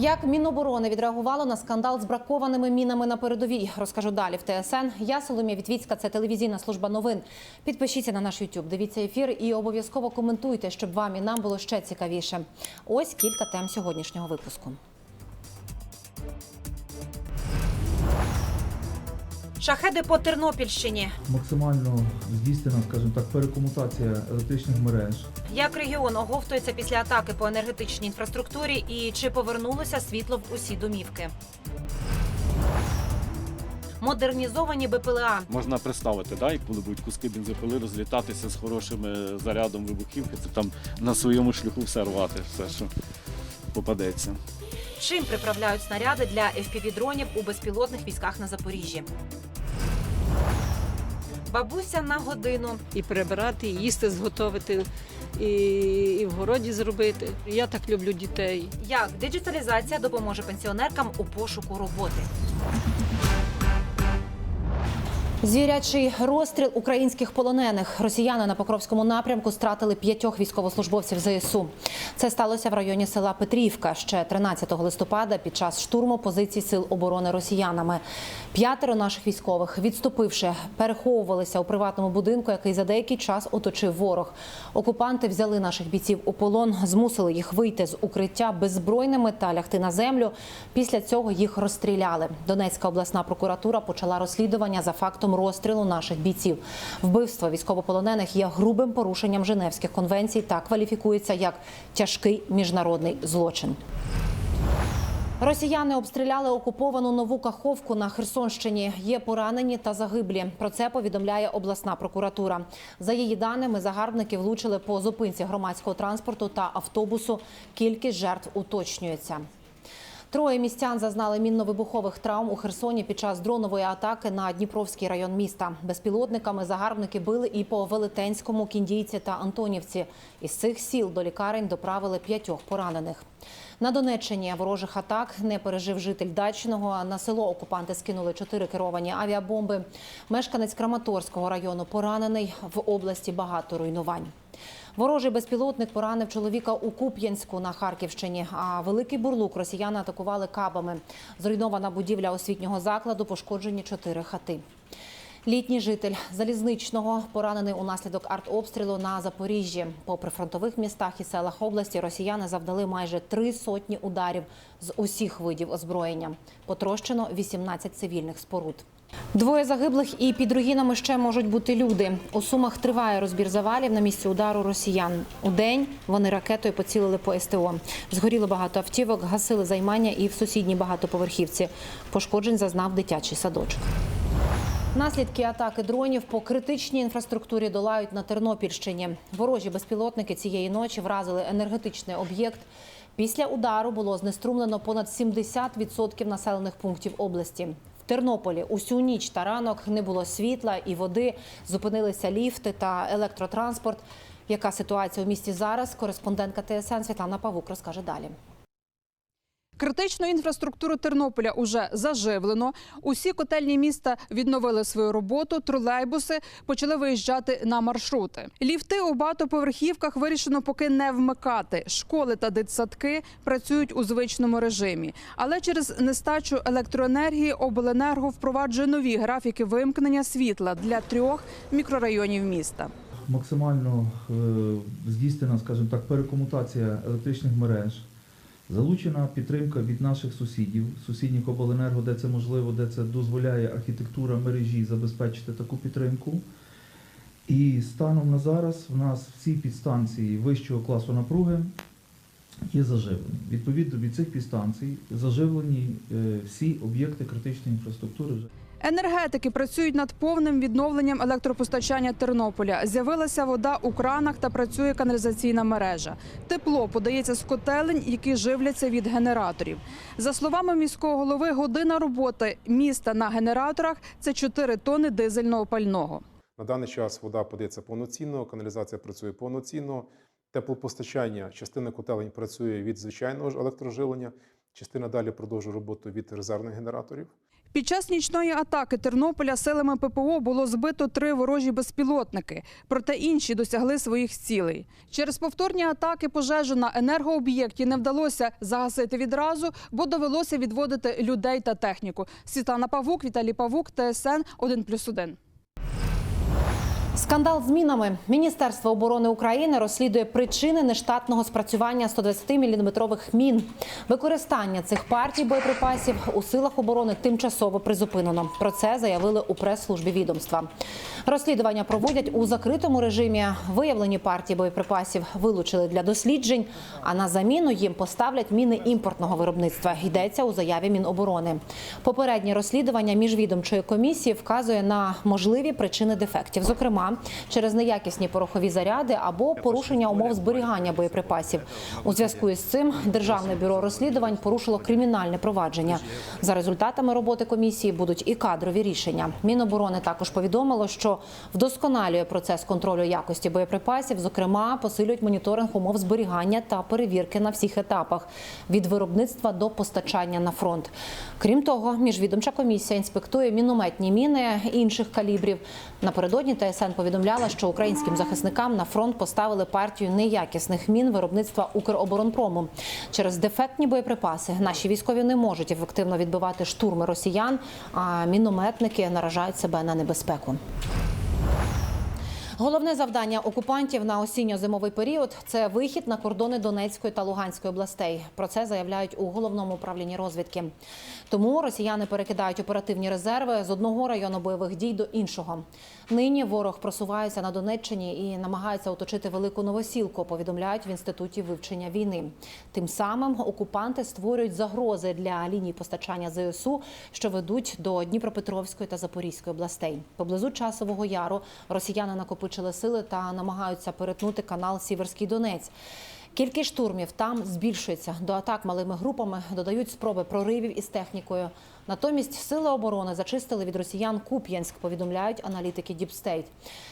Як Міноборони відреагувало на скандал з бракованими мінами на передовій, розкажу далі в ТСН. Я Соломія Вітвіцька, це телевізійна служба новин. Підпишіться на наш YouTube, дивіться ефір і обов'язково коментуйте, щоб вам і нам було ще цікавіше. Ось кілька тем сьогоднішнього випуску. Шахеди по Тернопільщині. максимально здійснена, скажімо так, перекомутація електричних мереж. Як регіон оговтується після атаки по енергетичній інфраструктурі і чи повернулося світло в усі домівки? Модернізовані БПЛА. Можна представити, да, як коли будуть куски бензопили розлітатися з хорошим зарядом вибухівки, це там на своєму шляху все рвати, все, що попадеться. Чим приправляють снаряди для FPV-дронів у безпілотних військах на Запоріжжі? Бабуся на годину. і прибирати, і їсти зготовити, і, і в городі зробити. Я так люблю дітей. Як диджиталізація допоможе пенсіонеркам у пошуку роботи? Звірячий розстріл українських полонених. Росіяни на Покровському напрямку стратили п'ятьох військовослужбовців ЗСУ. Це сталося в районі села Петрівка ще 13 листопада під час штурму позицій сил оборони росіянами. П'ятеро наших військових, відступивши, переховувалися у приватному будинку, який за деякий час оточив ворог. Окупанти взяли наших бійців у полон, змусили їх вийти з укриття беззбройними та лягти на землю. Після цього їх розстріляли. Донецька обласна прокуратура почала розслідування за фактом розстрілу наших бійців. Вбивство військовополонених є грубим порушенням Женевських конвенцій та кваліфікується як тяжкий міжнародний злочин. Росіяни обстріляли окуповану нову Каховку на Херсонщині. Є поранені та загиблі. Про це повідомляє обласна прокуратура. За її даними, загарбники влучили по зупинці громадського транспорту та автобусу. Кількість жертв уточнюється. Троє містян зазнали мінно-вибухових травм у Херсоні під час дронової атаки на Дніпровський район міста. Безпілотниками загарбники били і по Велетенському, Кіндійці та Антонівці. Із цих сіл до лікарень доправили п'ятьох поранених. На Донеччині ворожих атак не пережив житель Дачного. На село окупанти скинули чотири керовані авіабомби. Мешканець Краматорського району поранений в області багато руйнувань. Ворожий безпілотник поранив чоловіка у Куп'янську на Харківщині. А великий бурлук росіяни атакували кабами. Зруйнована будівля освітнього закладу, пошкоджені чотири хати. Літній житель залізничного поранений унаслідок артобстрілу на Запоріжжі. По прифронтових містах і селах області росіяни завдали майже три сотні ударів з усіх видів озброєння. Потрощено 18 цивільних споруд. Двоє загиблих і під руїнами ще можуть бути люди. У Сумах триває розбір завалів на місці удару росіян. У день вони ракетою поцілили по СТО. Згоріло багато автівок, гасили займання і в сусідній багатоповерхівці. Пошкоджень зазнав дитячий садочок. Наслідки атаки дронів по критичній інфраструктурі долають на Тернопільщині. Ворожі безпілотники цієї ночі вразили енергетичний об'єкт. Після удару було знеструмлено понад 70% населених пунктів області. Тернополі усю ніч та ранок не було світла і води, зупинилися ліфти та електротранспорт. Яка ситуація у місті зараз? Кореспондентка ТСН Світлана Павук розкаже далі. Критичну інфраструктуру Тернополя уже заживлено. Усі котельні міста відновили свою роботу. Тролейбуси почали виїжджати на маршрути. Ліфти у багатоповерхівках вирішено поки не вмикати. Школи та дитсадки працюють у звичному режимі. Але через нестачу електроенергії обленерго впроваджує нові графіки вимкнення світла для трьох мікрорайонів міста. Максимально е, здійснена, скажімо так, перекомутація електричних мереж. Залучена підтримка від наших сусідів, сусідніх обленерго, де це можливо, де це дозволяє архітектура мережі забезпечити таку підтримку. І станом на зараз в нас всі підстанції вищого класу напруги є заживлені. Відповідно від цих підстанцій заживлені е, всі об'єкти критичної інфраструктури. Енергетики працюють над повним відновленням електропостачання Тернополя. З'явилася вода у кранах та працює каналізаційна мережа. Тепло подається з котелень, які живляться від генераторів. За словами міського голови, година роботи міста на генераторах це 4 тони дизельного пального. На даний час вода подається повноцінно, каналізація працює повноцінно, теплопостачання, частина котелень працює від звичайного ж електроживлення, частина далі продовжує роботу від резервних генераторів. Під час нічної атаки Тернополя силами ППО було збито три ворожі безпілотники, проте інші досягли своїх цілей. Через повторні атаки пожежу на енергооб'єкті не вдалося загасити відразу, бо довелося відводити людей та техніку. Світлана Павук, Віталій Павук, ТСН 1+,1. Скандал з мінами. Міністерство оборони України розслідує причини нештатного спрацювання 120-мм мін. Використання цих партій боєприпасів у силах оборони тимчасово призупинено. Про це заявили у прес-службі відомства. Розслідування проводять у закритому режимі. Виявлені партії боєприпасів вилучили для досліджень, а на заміну їм поставлять міни імпортного виробництва. Йдеться у заяві Міноборони. Попереднє розслідування міжвідомчої комісії вказує на можливі причини дефектів, зокрема через неякісні порохові заряди або порушення умов зберігання боєприпасів. У зв'язку із цим Державне бюро розслідувань порушило кримінальне провадження. За результатами роботи комісії будуть і кадрові рішення. Міноборони також повідомило, що вдосконалює процес контролю якості боєприпасів. Зокрема, посилюють моніторинг умов зберігання та перевірки на всіх етапах від виробництва до постачання на фронт. Крім того, міжвідомча комісія інспектує мінометні міни інших калібрів. Напередодні ТСН повідомляла, що українським захисникам на фронт поставили партію неякісних мін виробництва Укроборонпрому. Через дефектні боєприпаси наші військові не можуть ефективно відбивати штурми росіян, а мінометники наражають себе на небезпеку. Головне завдання окупантів на осінньо-зимовий період це вихід на кордони Донецької та Луганської областей. Про це заявляють у головному управлінні розвідки. Тому росіяни перекидають оперативні резерви з одного району бойових дій до іншого. Нині ворог просувається на Донеччині і намагається оточити велику новосілку. Повідомляють в інституті вивчення війни. Тим самим окупанти створюють загрози для ліній постачання ЗСУ, що ведуть до Дніпропетровської та Запорізької областей. Поблизу часового яру росіяни накопичили сили та намагаються перетнути канал Сіверський Донець. Кількість штурмів там збільшується. До атак малими групами додають спроби проривів із технікою. Натомість сили оборони зачистили від росіян Куп'янськ, повідомляють аналітики Діпстейт.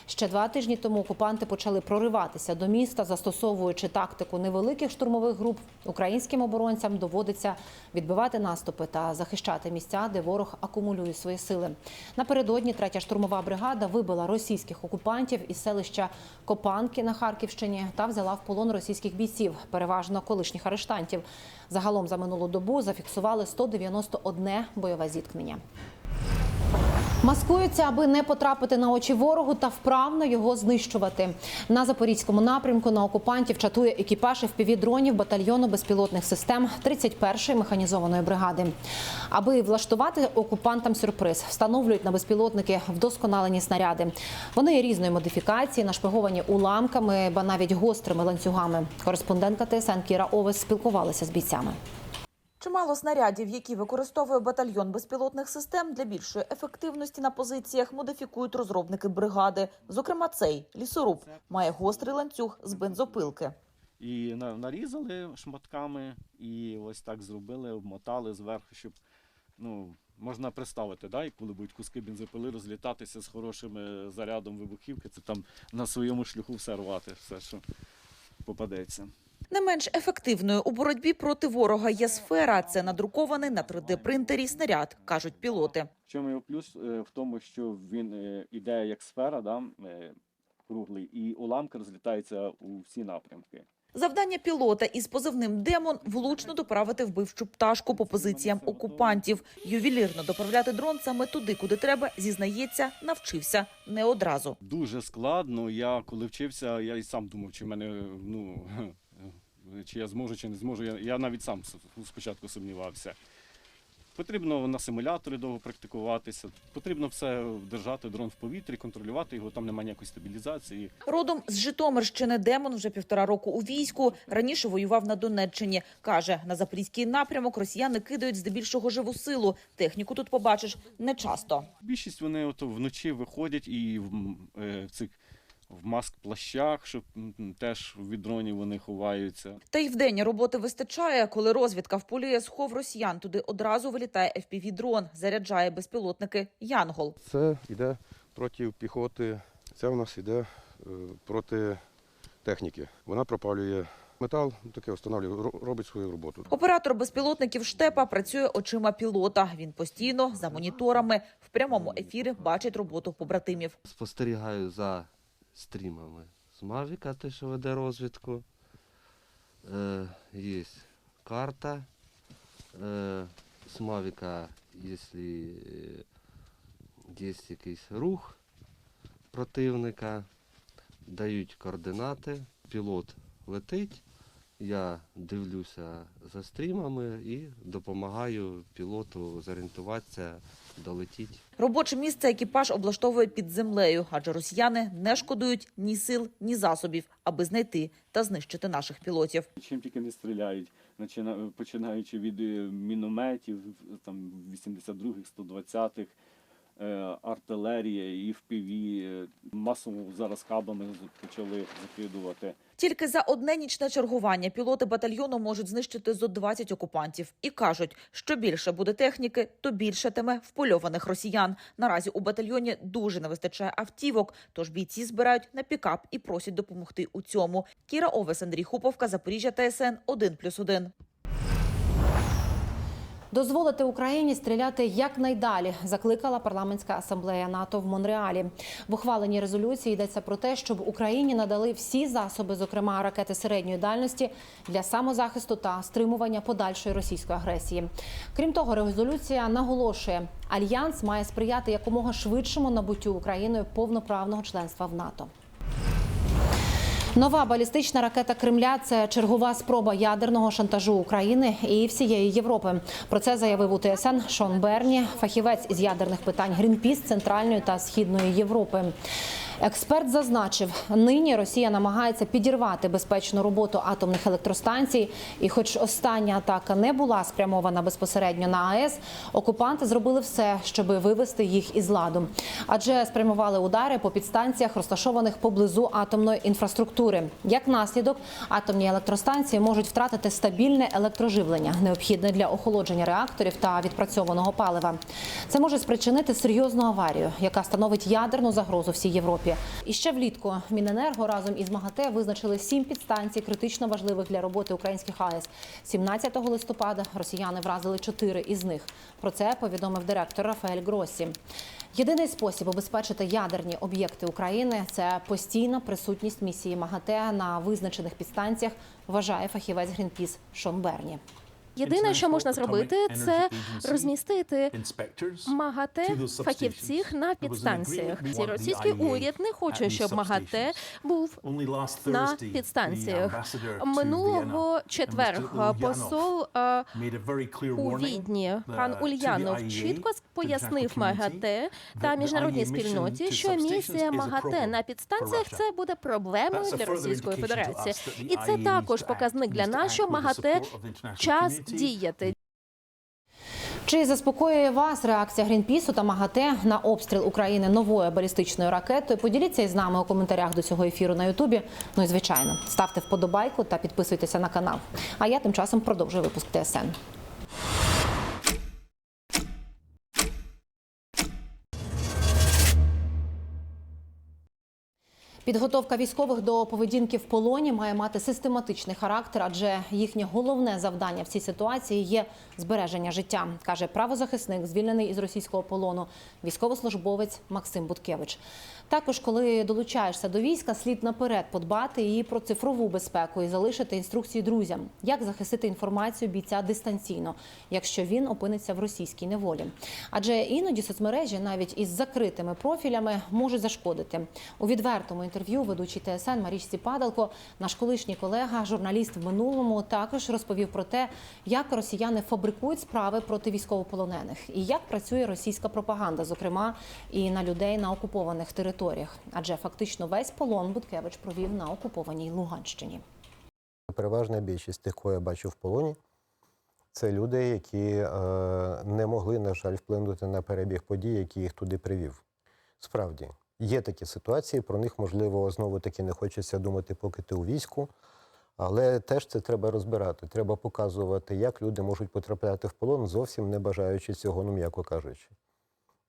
Ще два тижні тому окупанти почали прориватися до міста, застосовуючи тактику невеликих штурмових груп. Українським оборонцям доводиться відбивати наступи та захищати місця, де ворог акумулює свої сили. Напередодні третя штурмова бригада вибила російських окупантів із селища Копанки на Харківщині та взяла в полон російських бійців, переважно колишніх арештантів. Загалом за минулу добу зафіксували 191 бойове зіткнення. Маскуються, аби не потрапити на очі ворогу та вправно його знищувати. На запорізькому напрямку на окупантів чатує екіпаж FPV-дронів батальйону безпілотних систем 31-ї механізованої бригади. Аби влаштувати окупантам сюрприз, встановлюють на безпілотники вдосконалені снаряди. Вони різної модифікації, нашпиговані уламками, ба навіть гострими ланцюгами. Кореспондентка ТСН Кіра Овес спілкувалася з бійцями. Чимало снарядів, які використовує батальйон безпілотних систем для більшої ефективності на позиціях, модифікують розробники бригади. Зокрема, цей лісоруб має гострий ланцюг з бензопилки. І на- нарізали шматками, і ось так зробили, обмотали зверху, щоб ну, можна представити, да, коли будуть куски бензопили розлітатися з хорошим е, зарядом вибухівки, це там на своєму шляху все рвати, все, що попадеться. Не менш ефективною у боротьбі проти ворога є сфера. Це надрукований на 3D-принтері снаряд, кажуть пілоти. В чому його плюс? Е, В тому, що він е, іде як сфера, да, е, круглий, і уламки розлітаються у всі напрямки. Завдання пілота із позивним Демон влучно доправити вбивчу пташку по позиціям окупантів. Ювелірно доправляти дрон саме туди, куди треба, зізнається, навчився не одразу. Дуже складно. Я коли вчився, я і сам думав, чи в мене ну чи я зможу, чи не зможу. Я, я навіть сам спочатку сумнівався. Потрібно на симуляторі довго практикуватися. Потрібно все держати дрон в повітрі, контролювати його. Там немає ніякої стабілізації. Родом з Житомирщини Демон вже півтора року у війську. Раніше воював на Донеччині. Каже, на запорізький напрямок росіяни кидають здебільшого живу силу. Техніку тут побачиш не часто. Більшість вони от вночі виходять і в, е, в цих в маск-плащах, щоб теж від дронів вони ховаються. Та й вдень роботи вистачає. Коли розвідка вполює схов росіян, туди одразу вилітає FPV-дрон, заряджає безпілотники Янгол. Це йде проти піхоти, це в нас йде е, проти техніки. Вона пропалює Метал таке встановлює, робить свою роботу. Оператор безпілотників штепа працює очима пілота. Він постійно за моніторами в прямому ефірі бачить роботу побратимів. Спостерігаю за стрімами з Мавіка, те, що веде розвідку. Е, є карта. Е, з Мавіка, якщо е, є якийсь рух противника, дають координати, пілот летить. Я дивлюся за стрімами і допомагаю пілоту зорієнтуватися, долетіти. Робоче місце екіпаж облаштовує під землею, адже росіяни не шкодують ні сил, ні засобів, аби знайти та знищити наших пілотів. Чим тільки не стріляють, начина- починаючи від е, мінометів, там 82-х, 120-х, е, артилерія і FPV, е, масово зараз кабами почали закидувати. Тільки за одне нічне чергування пілоти батальйону можуть знищити зо 20 окупантів. І кажуть, що більше буде техніки, то більшатиме впольованих росіян. Наразі у батальйоні дуже не вистачає автівок, тож бійці збирають на пікап і просять допомогти у цьому. Кіра Овес, Андрій Хуповка, Запоріжжя, ТСН 1+,1. Дозволити Україні стріляти якнайдалі, закликала парламентська асамблея НАТО в Монреалі. В ухваленій резолюції йдеться про те, щоб Україні надали всі засоби, зокрема ракети середньої дальності, для самозахисту та стримування подальшої російської агресії. Крім того, резолюція наголошує, альянс має сприяти якомога швидшому набуттю Україною повноправного членства в НАТО. Нова балістична ракета Кремля це чергова спроба ядерного шантажу України і всієї Європи. Про це заявив у ТСН Шон Берні, фахівець із ядерних питань Грінпіс Центральної та Східної Європи. Експерт зазначив, нині Росія намагається підірвати безпечну роботу атомних електростанцій. І, хоч остання атака не була спрямована безпосередньо на АЕС, окупанти зробили все, щоб вивести їх із ладу, адже спрямували удари по підстанціях, розташованих поблизу атомної інфраструктури. Як наслідок, атомні електростанції можуть втратити стабільне електроживлення, необхідне для охолодження реакторів та відпрацьованого палива. Це може спричинити серйозну аварію, яка становить ядерну загрозу всій Європі. І ще влітку Міненерго разом із МАГАТЕ визначили сім підстанцій критично важливих для роботи українських АЕС. 17 листопада росіяни вразили чотири із них. Про це повідомив директор Рафаель Гросі. Єдиний спосіб обезпечити ядерні об'єкти України це постійна присутність місії МАГАТЕ на визначених підстанціях, вважає фахівець Грінпіс Шон Берні. Єдине, що можна зробити, це розмістити МАГАТЕ фахівців на підстанціях. Ці російський уряд не хоче, щоб МАГАТЕ був на підстанціях. Минулого четверга посол у Відні. пан Ульянов чітко пояснив МАГАТЕ та міжнародній спільноті, що місія МАГАТЕ на підстанціях це буде проблемою для Російської Федерації, і це також показник для нас, що МАГАТЕ час діяти. Чи заспокоює вас реакція Грінпісу та МАГАТЕ на обстріл України новою балістичною ракетою? Поділіться із нами у коментарях до цього ефіру на Ютубі. Ну і звичайно, ставте вподобайку та підписуйтеся на канал. А я тим часом продовжую випуск ТСН. Підготовка військових до поведінки в полоні має мати систематичний характер, адже їхнє головне завдання в цій ситуації є збереження життя, каже правозахисник, звільнений із російського полону, військовослужбовець Максим Буткевич. Також, коли долучаєшся до війська, слід наперед подбати і про цифрову безпеку і залишити інструкції друзям, як захистити інформацію бійця дистанційно, якщо він опиниться в російській неволі. Адже іноді соцмережі навіть із закритими профілями можуть зашкодити. У відвертому інтерв'ю ведучий ТСН Марічці Падалко, наш колишній колега, журналіст в минулому, також розповів про те, як росіяни фабрикують справи проти військовополонених і як працює російська пропаганда, зокрема і на людей на окупованих територіях. Адже фактично весь полон Буткевич провів на окупованій Луганщині. Переважна більшість тих, кого я бачив в полоні, це люди, які е, не могли, на жаль, вплинути на перебіг подій, який їх туди привів. Справді, є такі ситуації, про них, можливо, знову таки не хочеться думати, поки ти у війську. Але теж це треба розбирати. Треба показувати, як люди можуть потрапляти в полон, зовсім не бажаючи цього, ну м'яко кажучи.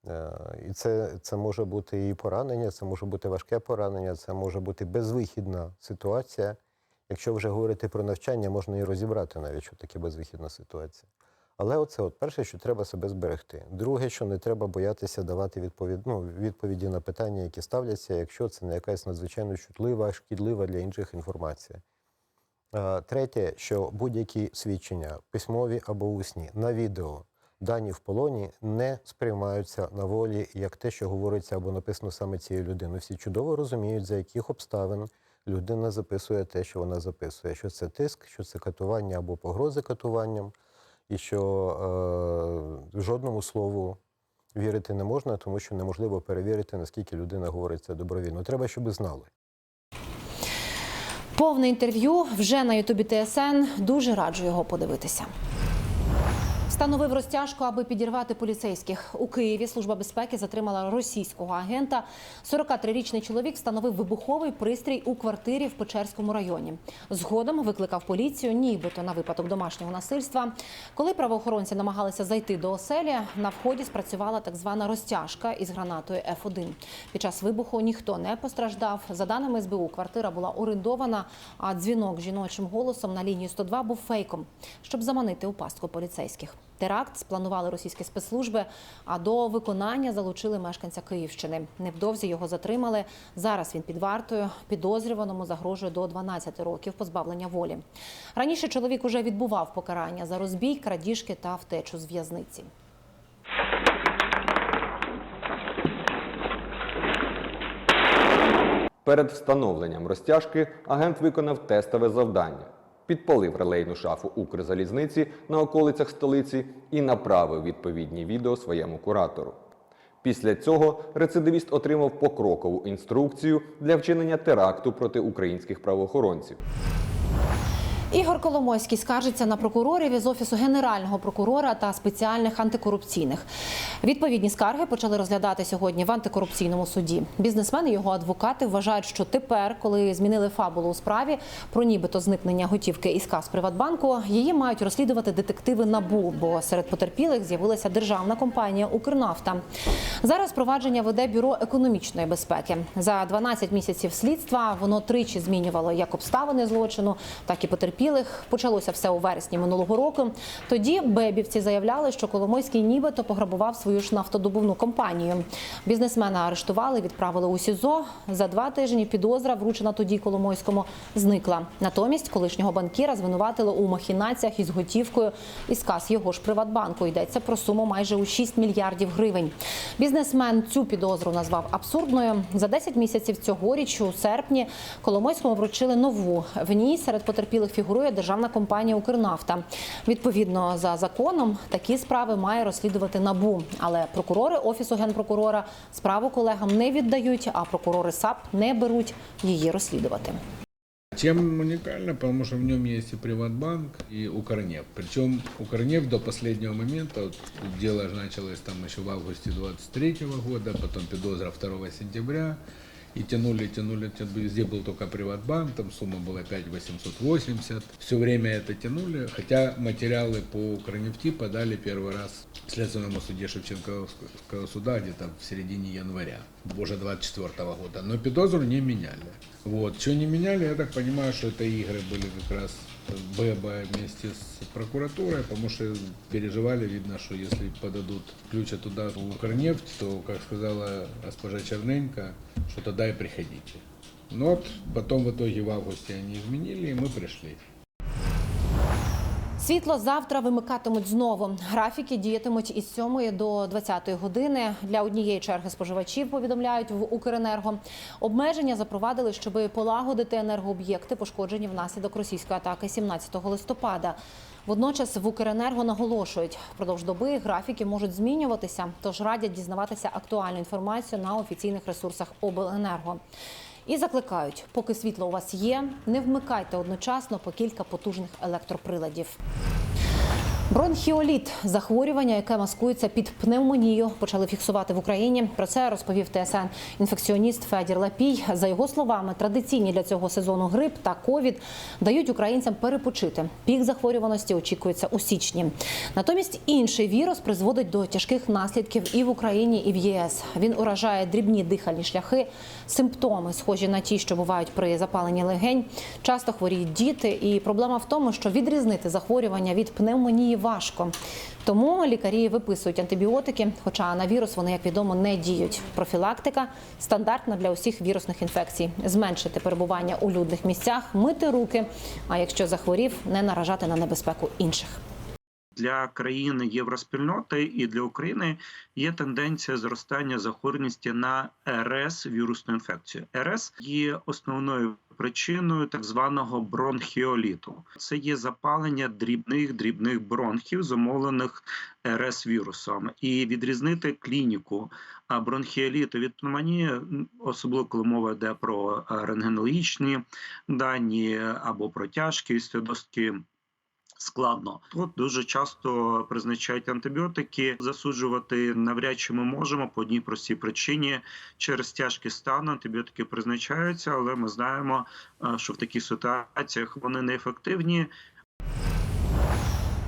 Е, І це, це може бути і поранення, це може бути важке поранення, це може бути безвихідна ситуація, Якщо вже говорити про навчання, можна і розібрати навіть, що таке безвихідна ситуація. Але оце от перше, що треба себе зберегти. Друге, що не треба боятися давати відповідь, ну, відповіді на питання, які ставляться, якщо це не якась надзвичайно чутлива, шкідлива для інших інформація. Третє, що будь-які свідчення, письмові або усні, на відео, дані в полоні не сприймаються на волі як те, що говориться або написано саме цією людиною. Всі чудово розуміють, за яких обставин людина записує те, що вона записує, що це тиск, що це катування або погрози катуванням, і що е, жодному слову вірити не можна, тому що неможливо перевірити, наскільки людина говорить це добровільно. Треба, щоб знали. Повне інтерв'ю вже на Ютубі ТСН. Дуже раджу його подивитися. Встановив розтяжку, аби підірвати поліцейських. У Києві служба безпеки затримала російського агента. 43-річний чоловік встановив вибуховий пристрій у квартирі в Печерському районі. Згодом викликав поліцію, нібито на випадок домашнього насильства. Коли правоохоронці намагалися зайти до оселі, на вході спрацювала так звана розтяжка із гранатою Ф1. Під час вибуху ніхто не постраждав. За даними СБУ, квартира була орендована, а дзвінок жіночим голосом на лінію 102 був фейком, щоб заманити у пастку поліцейських. Теракт спланували російські спецслужби, а до виконання залучили мешканця Київщини. Невдовзі його затримали. Зараз він під вартою. Підозрюваному загрожує до 12 років позбавлення волі. Раніше чоловік уже відбував покарання за розбій, крадіжки та втечу з в'язниці. Перед встановленням розтяжки агент виконав тестове завдання. Підпалив релейну шафу Укрзалізниці на околицях столиці і направив відповідні відео своєму куратору. Після цього рецидивіст отримав покрокову інструкцію для вчинення теракту проти українських правоохоронців. Ігор Коломойський скаржиться на прокурорів із офісу генерального прокурора та спеціальних антикорупційних. Відповідні скарги почали розглядати сьогодні в антикорупційному суді. Бізнесмени його адвокати вважають, що тепер, коли змінили фабулу у справі про нібито зникнення готівки із кас Приватбанку, її мають розслідувати детективи НАБУ, бо серед потерпілих з'явилася державна компанія Укрнафта. Зараз провадження веде бюро економічної безпеки. За 12 місяців слідства воно тричі змінювало як обставини злочину, так і потерпілих. Почалося все у вересні минулого року. Тоді бебівці заявляли, що Коломойський нібито пограбував свою ж нафтодобувну компанію. Бізнесмена арештували, відправили у СІЗО. За два тижні підозра, вручена тоді Коломойському, зникла. Натомість колишнього банкіра звинуватили у махінаціях із готівкою із кас його ж Приватбанку. Йдеться про суму майже у 6 мільярдів гривень. Бізнесмен цю підозру назвав абсурдною. За 10 місяців цьогоріч, у серпні, Коломойському вручили нову. В ній серед потерпілих фігурує державна компанія Укрнафта. Відповідно за законом, такі справи має розслідувати набу. Але прокурори офісу генпрокурора справу колегам не віддають, а прокурори САП не беруть її розслідувати. Чем уникально, потому что в нем есть и Приватбанк, и Укрнефть. Причем Укрнефть до последнего момента, вот, дело началось там еще в августе 23 года, потом подозра 2 сентября, и тянули, тянули, тянули, везде был только Приватбанк, там сумма была 5 880. Все время это тянули, хотя материалы по Укрнефти подали первый раз в Следственному суде Шевченковского суда где-то в середине января, уже 24 года. Но Педозру не меняли. Вот. Что не меняли, я так понимаю, что это игры были как раз БЭБа вместе с прокуратурой, потому что переживали, видно, что если подадут ключ туда в Укрнефть, то, как сказала госпожа Черненко, что тогда и приходите. Но вот потом в итоге в августе они изменили, и мы пришли. Світло завтра вимикатимуть знову. Графіки діятимуть із 7 до 20 години. Для однієї черги споживачів повідомляють в Укренерго. Обмеження запровадили, щоб полагодити енергооб'єкти, пошкоджені внаслідок російської атаки 17 листопада. Водночас в Укренерго наголошують, впродовж доби графіки можуть змінюватися, тож радять дізнаватися актуальну інформацію на офіційних ресурсах обленерго. І закликають, поки світло у вас є, не вмикайте одночасно по кілька потужних електроприладів. Бронхіоліт захворювання, яке маскується під пневмонію, почали фіксувати в Україні. Про це розповів ТСН інфекціоніст Федір Лапій. За його словами, традиційні для цього сезону грип та ковід дають українцям перепочити. Пік захворюваності очікується у січні. Натомість інший вірус призводить до тяжких наслідків і в Україні, і в ЄС. Він уражає дрібні дихальні шляхи, симптоми, схожі на ті, що бувають при запаленні легень. Часто хворіють діти, і проблема в тому, що відрізнити захворювання від пневмонії важко. Тому лікарі виписують антибіотики, хоча на вірус вони, як відомо, не діють. Профілактика стандартна для усіх вірусних інфекцій: зменшити перебування у людних місцях, мити руки. А якщо захворів, не наражати на небезпеку інших. Для країн євроспільноти і для України є тенденція зростання захворюваності на РС вірусну інфекцію. РС є основною причиною так званого бронхіоліту. Це є запалення дрібних дрібних бронхів, зумовлених РС вірусом, і відрізнити клініку бронхіоліту від пневмонії, особливо коли мова йде про рентгенологічні дані або про тяжкість, досить складно. Тут дуже часто призначають антибіотики. Засуджувати навряд чи ми можемо по одній простій причині. Через тяжкий стан антибіотики призначаються, але ми знаємо, е, що в таких ситуаціях вони неефективні.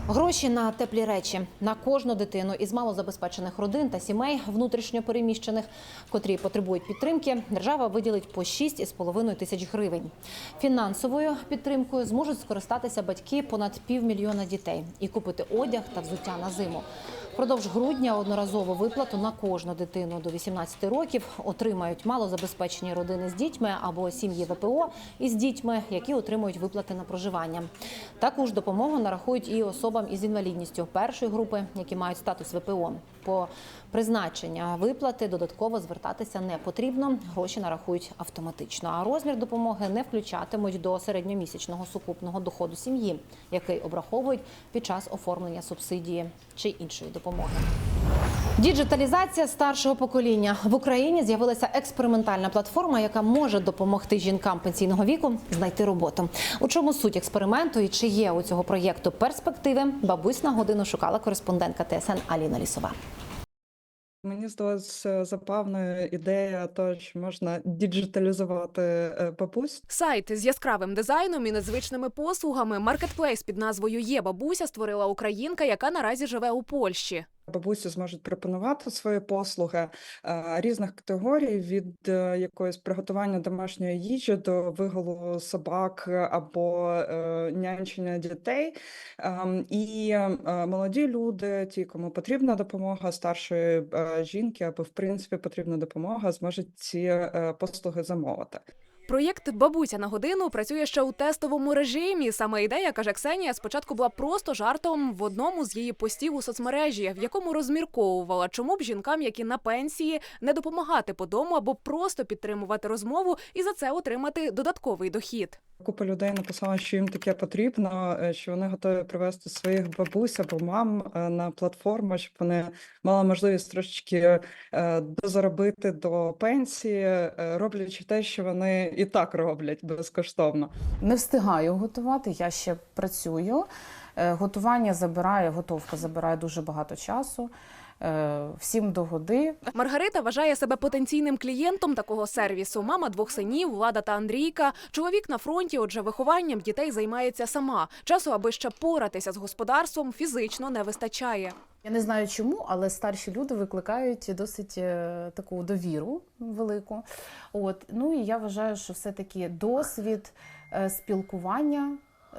Гроші на теплі речі на кожну дитину із малозабезпечених родин та сімей внутрішньо переміщених, котрі потребують підтримки. Держава виділить по 6,5 тисяч гривень. Фінансовою підтримкою зможуть скористатися батьки понад півмільйона дітей і купити одяг та взуття на зиму. Впродовж грудня одноразову виплату на кожну дитину до 18 років отримають малозабезпечені родини з дітьми або сім'ї ВПО із дітьми, які отримують виплати на проживання. Також допомогу нарахують і особам із інвалідністю першої групи, які мають статус ВПО. По призначення виплати додатково звертатися не потрібно. Гроші нарахують автоматично. А розмір допомоги не включатимуть до середньомісячного сукупного доходу сім'ї, який обраховують під час оформлення субсидії чи іншої допомоги. Діджиталізація старшого покоління в Україні з'явилася експериментальна платформа, яка може допомогти жінкам пенсійного віку знайти роботу. У чому суть експерименту і чи є у цього проєкту перспективи? Бабусь на годину шукала кореспондентка ТСН Аліна Лісова. Мені здалася забавною ідея, того, що можна діджиталізувати е, бабусь. Сайт з яскравим дизайном і незвичними послугами маркетплейс під назвою Є бабуся створила українка, яка наразі живе у Польщі. Бабусі зможуть пропонувати свої послуги е, різних категорій від е, якоїсь приготування домашньої їжі до виголу собак або е, нянчення дітей. Ем, І молоді люди, ті, кому потрібна допомога старшої жінки, або в принципі потрібна допомога, зможуть ці послуги замовити. Проєкт Бабуся на годину працює ще у тестовому режимі. Саме ідея, каже Ксенія, спочатку була просто жартом в одному з її постів у соцмережі, в якому розмірковувала, чому б жінкам, які на пенсії, не допомагати по дому або просто підтримувати розмову і за це отримати додатковий дохід. Купа людей написала, що їм таке потрібно, е, що вони готові привезти своїх бабусь або мам е, на платформу, щоб вони мали можливість трошечки е, дозаробити до пенсії, роблячи те, що вони і так роблять безкоштовно. Не встигаю готувати, я ще працюю. Е, Готування забирає, готовка забирає дуже багато часу. Е, Всім до годи. Маргарита вважає себе потенційним клієнтом такого сервісу. Мама двох синів, Влада та Андрійка. Чоловік на фронті, отже, вихованням дітей займається сама. Часу, аби ще поратися з господарством, фізично не вистачає. Я не знаю чому, але старші люди викликають досить е, таку довіру велику. От ну і я вважаю, що все-таки досвід е, спілкування.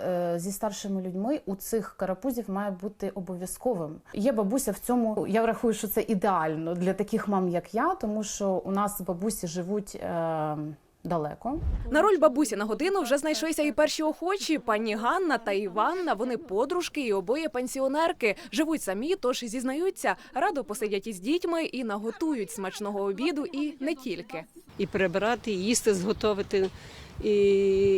е, Зі старшими людьми у цих карапузів має бути обов'язковим. Є бабуся в цьому. Я рахую, що це ідеально для таких мам, як я, тому що у нас бабусі живуть е, далеко. На роль бабусі на годину вже знайшлися і перші охочі. Пані Ганна та Іванна. Вони подружки і обоє пенсіонерки. Живуть самі, тож зізнаються, радо посидять із дітьми і наготують смачного обіду, і не тільки. І прибирати, і їсти зготовити, і,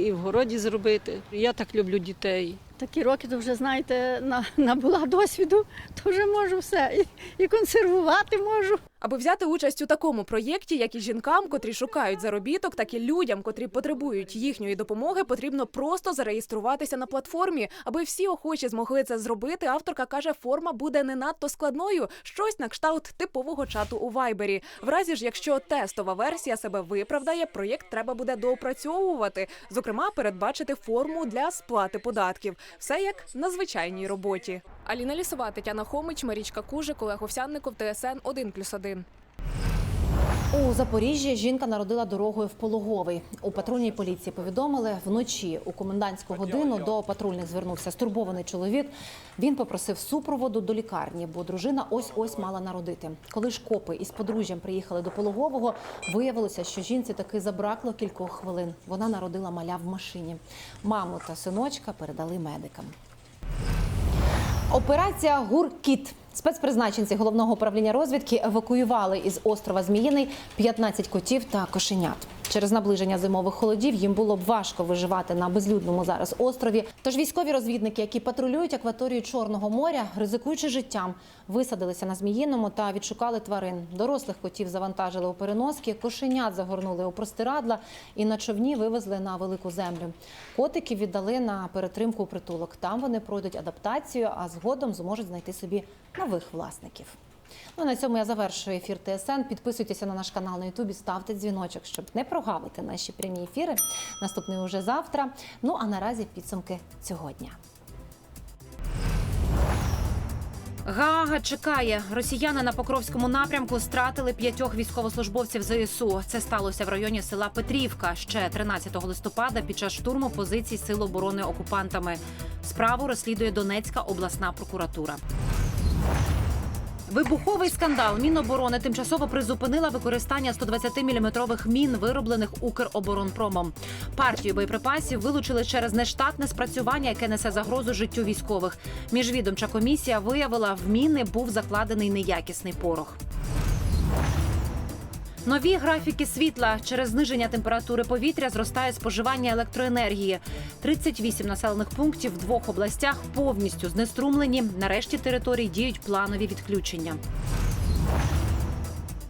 і в городі зробити. Я так люблю дітей. Такі роки, то вже знаєте, набула досвіду, то вже можу все і, і консервувати можу. Аби взяти участь у такому проєкті, як і жінкам, котрі шукають заробіток, так і людям, котрі потребують їхньої допомоги, потрібно просто зареєструватися на платформі. Аби всі охочі змогли це зробити, авторка каже, форма буде не надто складною, щось на кшталт типового чату у Вайбері. В разі ж, якщо тестова версія себе виправдає, проєкт треба буде доопрацьовувати, зокрема, передбачити форму для сплати податків. Все як на звичайній роботі. Аліна Лісова, Тетяна Хомич, Марічка Кужик, Олег Овсянников, ТСН 1+,1. У Запоріжжі жінка народила дорогою в пологовий. У патрульній поліції повідомили вночі у комендантську годину до патрульних звернувся стурбований чоловік. Він попросив супроводу до лікарні, бо дружина ось ось мала народити. Коли ж копи із подружжям приїхали до пологового, виявилося, що жінці таки забракло кількох хвилин. Вона народила маля в машині. Маму та синочка передали медикам. Операція Гуркіт. Спецпризначенці головного управління розвідки евакуювали із острова Зміїний 15 котів та кошенят. Через наближення зимових холодів їм було б важко виживати на безлюдному зараз острові. Тож військові розвідники, які патрулюють акваторію Чорного моря, ризикуючи життям, висадилися на Зміїному та відшукали тварин. Дорослих котів завантажили у переноски, кошенят загорнули у простирадла і на човні вивезли на велику землю. Котиків віддали на перетримку у притулок. Там вони пройдуть адаптацію, а згодом зможуть знайти собі нових власників. Ну на цьому я завершую ефір ТСН. Підписуйтеся на наш канал на Ютубі, ставте дзвіночок, щоб не прогавити наші прямі ефіри. Наступний уже завтра. Ну а наразі підсумки цього дня. Гаага чекає. Росіяни на Покровському напрямку стратили п'ятьох військовослужбовців ЗСУ. Це сталося в районі села Петрівка ще 13 листопада під час штурму позицій Сил оборони окупантами. Справу розслідує Донецька обласна прокуратура. Вибуховий скандал Міноборони тимчасово призупинила використання 120-мм мін, вироблених Укроборонпромом. Партію боєприпасів вилучили через нештатне спрацювання, яке несе загрозу життю військових. Міжвідомча комісія виявила, в міни був закладений неякісний порох. Нові графіки світла через зниження температури повітря зростає споживання електроенергії. 38 населених пунктів в двох областях повністю знеструмлені. Нарешті територій діють планові відключення.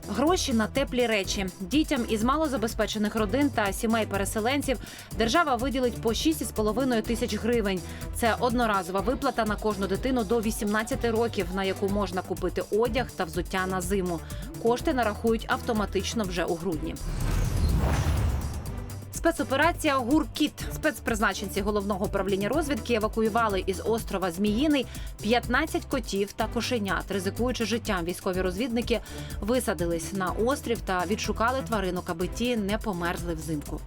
Гроші на теплі речі дітям із малозабезпечених родин та сімей переселенців держава виділить по 6,5 тисяч гривень. Це одноразова виплата на кожну дитину до 18 років, на яку можна купити одяг та взуття на зиму. Кошти нарахують автоматично вже у грудні. Спецоперація Гуркіт. Спецпризначенці головного управління розвідки евакуювали із острова Зміїний 15 котів та кошенят. Ризикуючи життям, військові розвідники висадились на острів та відшукали тваринок, аби ті не померзли взимку.